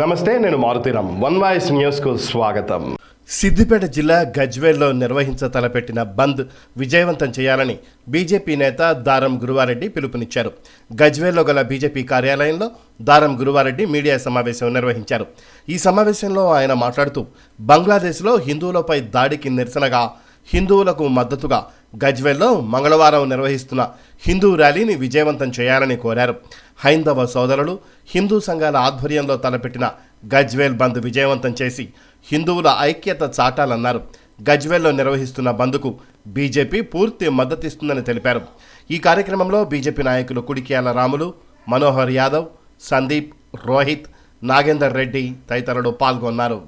నమస్తే నేను Maruthi Ram one voice న్యూస్కు స్వాగతం. సిద్దిపేట జిల్లా గజ్వేల్లో నిర్వహించ తలపెట్టిన బంద్ విజయవంతం చేయాలని బీజేపీ నేత దారం గురువారెడ్డి పిలుపునిచ్చారు. గజ్వేల్లో గల బీజేపీ కార్యాలయంలో దారం గురువారెడ్డి మీడియా సమావేశం నిర్వహించారు. ఈ సమావేశంలో ఆయన మాట్లాడుతూ బంగ్లాదేశ్లో హిందువులపై దాడికి నిరసనగా హిందువులకు మద్దతుగా గజ్వెల్లో మంగళవారం నిర్వహిస్తున్న హిందూ ర్యాలీని విజయవంతం చేయాలని కోరారు. హైందవ సోదరులు హిందూ సంఘాల ఆధ్వర్యంలో తలపెట్టిన గజ్వేల్ బంద్ విజయవంతం చేసి హిందువుల ఐక్యత చాటాలన్నారు. గజ్వేల్లో నిర్వహిస్తున్న బంద్కు బీజేపీ పూర్తి మద్దతిస్తుందని తెలిపారు. ఈ కార్యక్రమంలో బీజేపీ నాయకులు కుడిక్యాల రాములు మనోహర్ యాదవ్ సందీప్ రోహిత్ నాగేందర్ రెడ్డి తదితరులు పాల్గొన్నారు.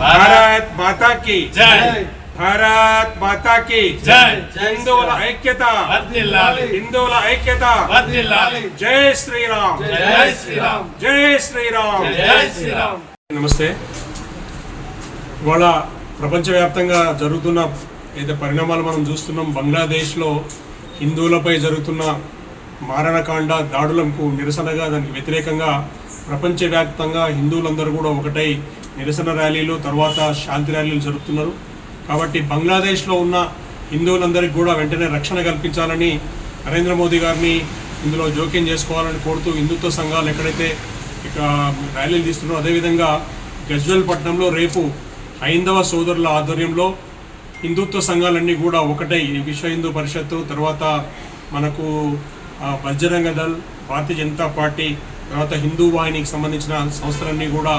భారత్ మాతా జై! భారత్ మాతా కి జై. హిందువుల ఐక్యత. హిందువుల ఐక్యత. జై శ్రీరామ్. జై శ్రీరామ్. జై శ్రీరామ్. జై శ్రీరామ్. నమస్తే. ఇవాళ ప్రపంచవ్యాప్తంగా జరుగుతున్న ఏదైతే పరిణామాలు మనం చూస్తున్నాం బంగ్లాదేశ్లో హిందువులపై జరుగుతున్న మారణకాండ దాడులకు నిరసనగా దానికి వ్యతిరేకంగా ప్రపంచవ్యాప్తంగా హిందువులందరూ కూడా ఒకటై నిరసన ర్యాలీలు తర్వాత శాంతి ర్యాలీలు జరుపుతున్నారు. కాబట్టి బంగ్లాదేశ్లో ఉన్న హిందువులందరికీ కూడా వెంటనే రక్షణ కల్పించాలని నరేంద్ర మోదీ గారిని ఇందులో జోక్యం చేసుకోవాలని కోరుతూ హిందుత్వ సంఘాలు ఎక్కడైతే ఇక ర్యాలీలు తీస్తున్నారో అదేవిధంగా గజ్వెల్ పట్టణంలో రేపు హైందవ సోదరుల ఆధ్వర్యంలో హిందుత్వ సంఘాలన్నీ కూడా ఒకటై. ఈ విశ్వ హిందూ పరిషత్తు తర్వాత మనకు బజరంగ దళ్ భారతీయ జనతా పార్టీ తర్వాత హిందూ వాహినికి సంబంధించిన సంస్థలన్నీ కూడా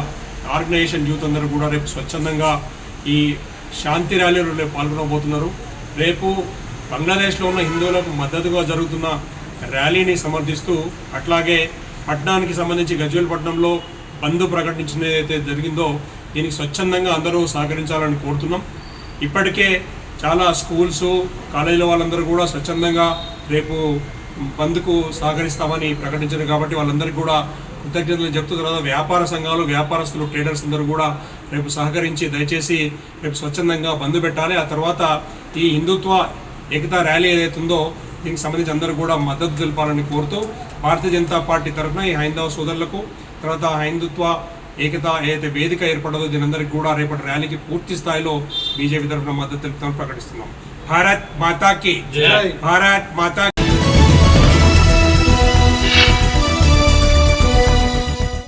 ఆర్గనైజేషన్ యూత్ అందరూ కూడా రేపు స్వచ్ఛందంగా ఈ శాంతి ర్యాలీలో రేపు పాల్గొనబోతున్నారు. రేపు బంగ్లాదేశ్లో ఉన్న హిందువులకు మద్దతుగా జరుగుతున్న ర్యాలీని సమర్థిస్తూ అట్లాగే పట్టణానికి సంబంధించి గజ్వేల్ పట్టణంలో బంద్ ప్రకటించిన ఏదైతే జరిగిందో దీనికి స్వచ్ఛందంగా అందరూ సహకరించాలని కోరుతున్నాం. ఇప్పటికే చాలా స్కూల్స్ కాలేజీల వాళ్ళందరూ కూడా స్వచ్ఛందంగా రేపు బంద్కు సహకరిస్తామని ప్రకటించారు కాబట్టి వాళ్ళందరికీ కూడా కృతజ్ఞతలు చెప్తూ తర్వాత వ్యాపార సంఘాలు వ్యాపారస్తులు ట్రేడర్స్ అందరూ కూడా రేపు సహకరించి దయచేసి రేపు స్వచ్ఛందంగా బంద్ పెట్టాలి ఆ తర్వాత ఈ హిందుత్వ ఏకతా ర్యాలీ ఏదైతే ఉందో దీనికి సంబంధించి అందరూ కూడా మద్దతు తెలపాలని కోరుతూ భారతీయ జనతా పార్టీ తరఫున ఈ హైందవ సోదరులకు తర్వాత హైందుత్వ ఏకత ఏదైతే వేదిక ఏర్పడదో దీనందరికీ కూడా రేపటి ర్యాలీకి పూర్తి స్థాయిలో బీజేపీ తరఫున మద్దతు తెలుపుతామని ప్రకటిస్తున్నాం భారత్ మాతాకి. భారత్ మాతా